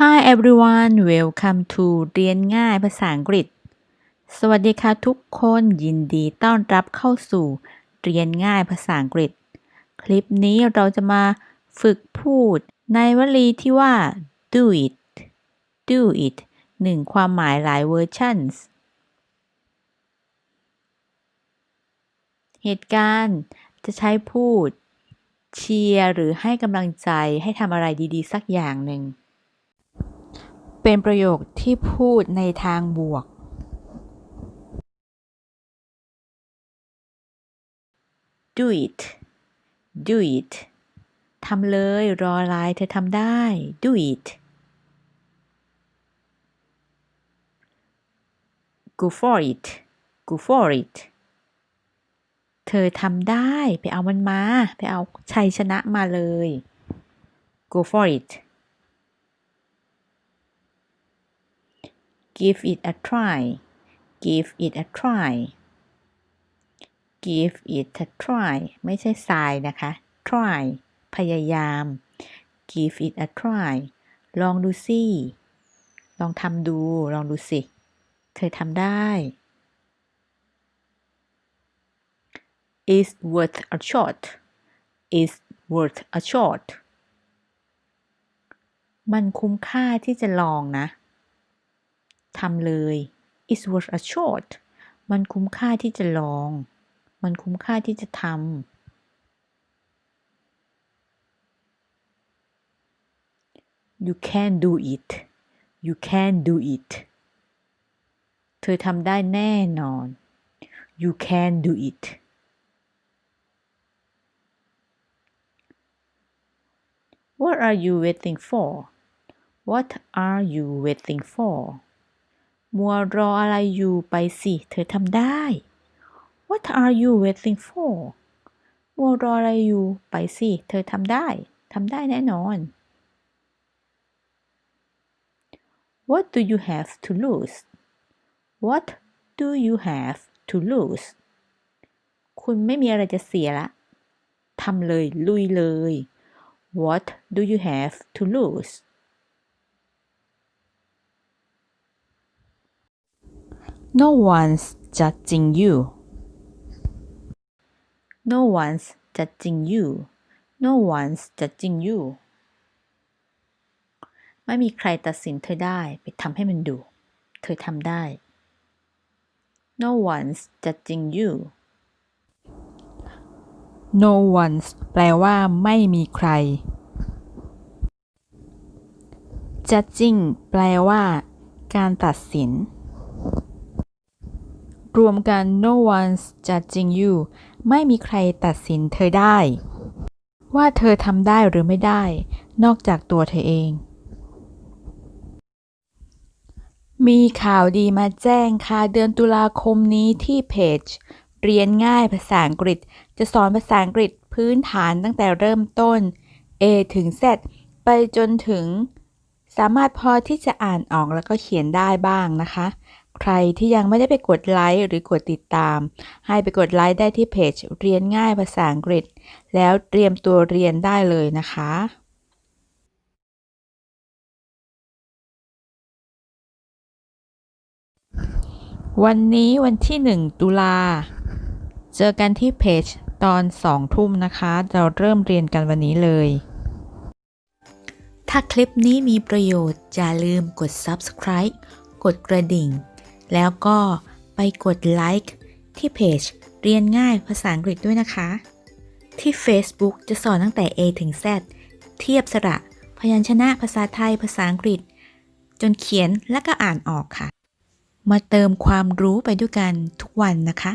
Hi everyone welcome to เรียนง่ายภาษาอังกฤษ สวัสดีค่ะทุกคนยินดีต้อนรับเข้าสู่ เรียนง่ายภาษาอังกฤษ คลิปนี้เราจะมาฝึกพูดในวลีที่ว่า do it do it หนึ่งความหมายหลายเวอร์ชันเหตุการณ์จะใช้พูด เชียร์หรือให้กำลังใจให้ทำอะไรดีๆ สักอย่างหนึ่ง เป็นประโยคที่พูดในทางบวก do it do it ทำเลยรออะไรเธอทำได้ do it go for it go for it เธอทำได้ ไปเอามันมา ไปเอาชัยชนะมาเลย go for it give it a try give it a try give it a try ไม่ใช่ทรายนะคะ try พยายาม give it a try ลองดูสิ ลองทำดู ลองดูสิ เธอทำได้ is worth a shot is worth a shot มันคุ้มค่าที่จะลองนะ ทำเลย it's worth a shot มันคุ้มค่าที่จะลอง มันคุ้มค่าที่จะทำ you can do it you can do it เธอทำได้แน่นอน you can do it what are you waiting for what are you waiting for มัวรออะไรอยู่ไปสิ เธอทำได้ What are you waiting for มัวรออะไรอยู่ไปสิ เธอทำได้ ทำได้แน่นอน What do you have to lose What do you have to lose คุณไม่มีอะไรจะเสียละทำเลย ลุยเลย What do you have to lose No one's judging you. No one's judging you. No one's judging you. ไม่มีใครตัดสินเธอได้ ไปทำให้มันดู เธอทำได้ No one's judging you. No one's แปลว่าไม่มีใคร Judging แปลว่า การตัดสิน รวมกัน no one's judging you ไม่มีใครตัดสินเธอได้ ว่าเธอทำได้หรือไม่ได้ นอกจากตัวเธอเอง มีข่าวดีมาแจ้งค่ะ เดือนตุลาคมนี้ที่เพจ เรียนง่ายภาษาอังกฤษ จะสอนภาษาอังกฤษพื้นฐานตั้งแต่เริ่มต้น A ถึง Z ไปจนถึง สามารถพอที่จะอ่านออกแล้วก็เขียนได้บ้างนะคะ ใครที่ยังไม่ได้ไปกดไลค์หรือกดติดตาม ให้ไปกดไลค์ได้ที่เพจเรียนง่ายภาษาอังกฤษ แล้วเตรียมตัวเรียนได้เลยนะคะวันนี้วันที่ 1 ตุลา เจอกันที่เพจตอน 2 ทุ่มนะคะ เราเริ่มเรียนกันวันนี้เลย ถ้าคลิปนี้มีประโยชน์ อย่าลืมกด subscribe กดกระดิ่ง แล้วก็ไปกดไลค์ที่เพจเรียนง่ายภาษาอังกฤษด้วยนะคะ ที่ Facebook จะสอนตั้งแต่ A ถึง Z เทียบสระพยัญชนะภาษาไทยภาษาอังกฤษ จนเขียนและก็อ่านออกค่ะ มาเติมความรู้ไปด้วยกันทุกวันนะคะ